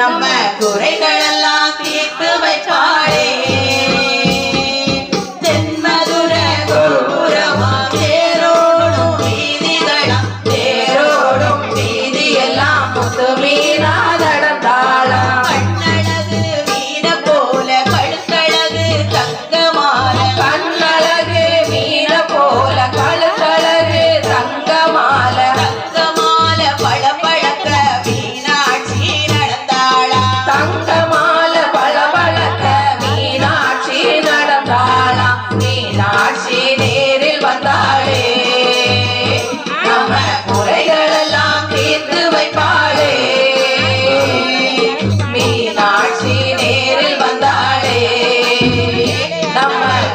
நம்ம குறைகள் எல்லாம் தீர்த்து வைப்பார்.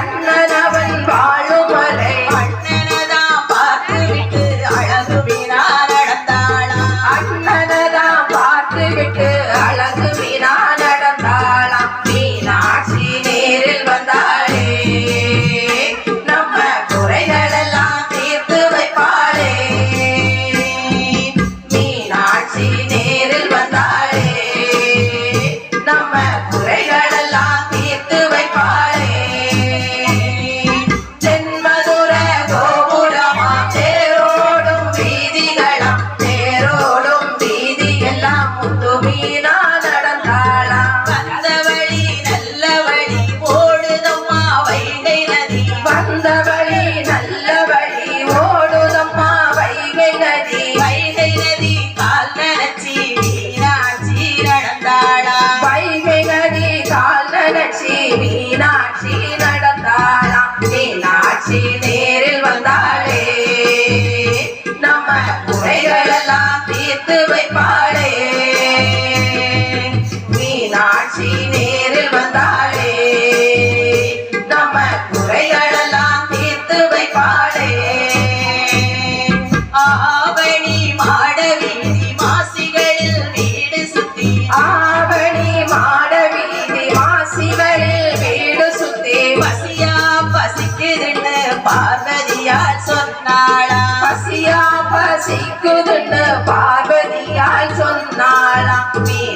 Kannan see me.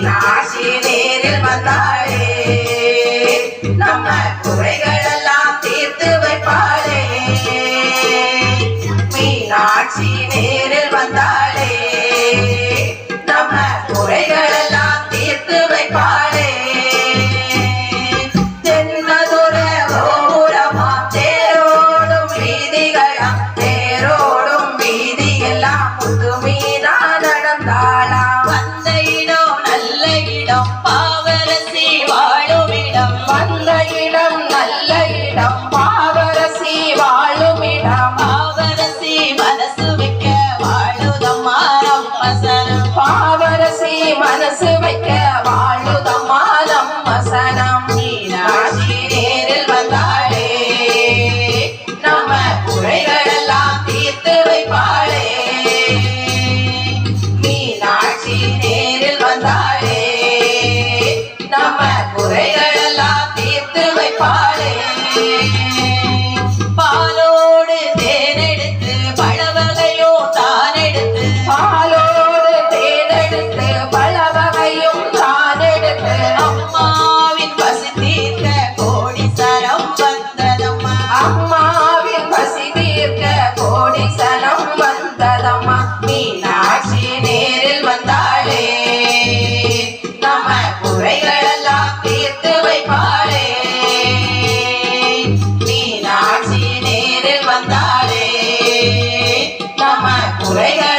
நம்ம குறைகளெல்லாம் குறைகள்